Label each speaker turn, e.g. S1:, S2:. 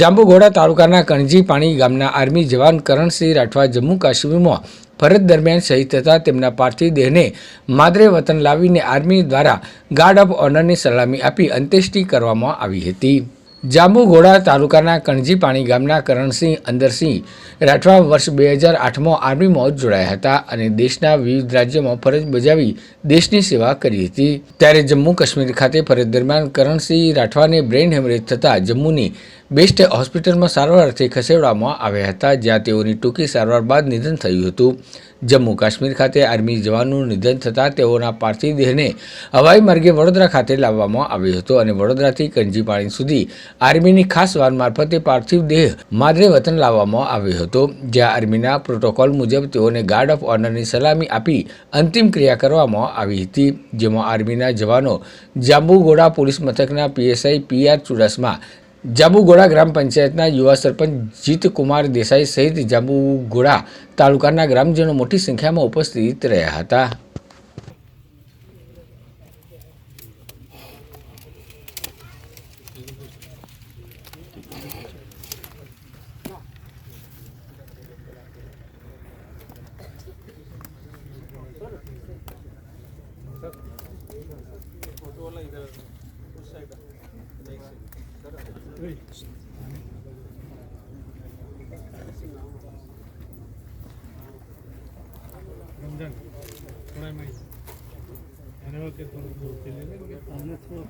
S1: જાંબુઘોડા તાલુકાના કણજી પાણી ગામના આર્મી જવાન કરણસિંહ રાઠવા જમ્મુ કાશ્મીરમાં ફરજ દરમિયાન શહીદ થતા તેમના પાર્થિવ દેહને માદરે વતન લાવીને આર્મી દ્વારા ગાર્ડ ઓફ ઓનરની સલામી આપી અંત્યેષ્ટિ કરવામાં આવી હતી. જાંબુઘોડા તાલુકાના કણજીપાણી ગામના કરણસિંહ, અંદરસિંહ રાઠવા વર્ષ બે હજાર આઠમાં આર્મીમાં જોડાયા હતા અને દેશના વિવિધ રાજ્યોમાં ફરજ બજાવી દેશની સેવા કરી હતી. ત્યારે જમ્મુ કાશ્મીર ખાતે ફરજ દરમિયાન કરણસિંહ રાઠવાને બ્રેઇન હેમરેજ થતાં જમ્મુની બેસ્ટ હોસ્પિટલમાં સારવાર અર્થે ખસેડવામાં આવ્યા હતા, જ્યાં તેઓની ટૂંકી સારવાર બાદ નિધન થયું હતું. જમ્મુ કાશ્મીર ખાતે આર્મી જવાનનું નિધન થતાં તેઓના પાર્થિવ દેહને હવાઈ માર્ગે વડોદરા ખાતે લાવવામાં આવ્યો હતો અને વડોદરાથી કંજીપાણી સુધી આર્મીની ખાસ વાન મારફતે પાર્થિવ દેહ માદરે વતન લાવવામાં આવ્યો હતો. જ્યાં આર્મીના પ્રોટોકોલ મુજબ તેઓને ગાર્ડ ઓફ ઓનરની સલામી આપી અંતિમ ક્રિયા કરવામાં આવી હતી, જેમાં આર્મીના જવાનો જાંબુગોડા પોલીસ મથકના પીએસઆઈ પીઆર ચુડાસમા જાંબુગોડા ગ્રામ પંચાયતના યુવા સરપંચ જીતકુમાર દેસાઈ સહિત જાંબુગોડા તાલુકાના ગ્રામજનો મોટી સંખ્યામાં ઉપસ્થિત રહ્યા હતા.
S2: રમજાન થોડા મહિના. એને વખતે થોડું દૂર થઈ લે.
S3: અમને થોડોક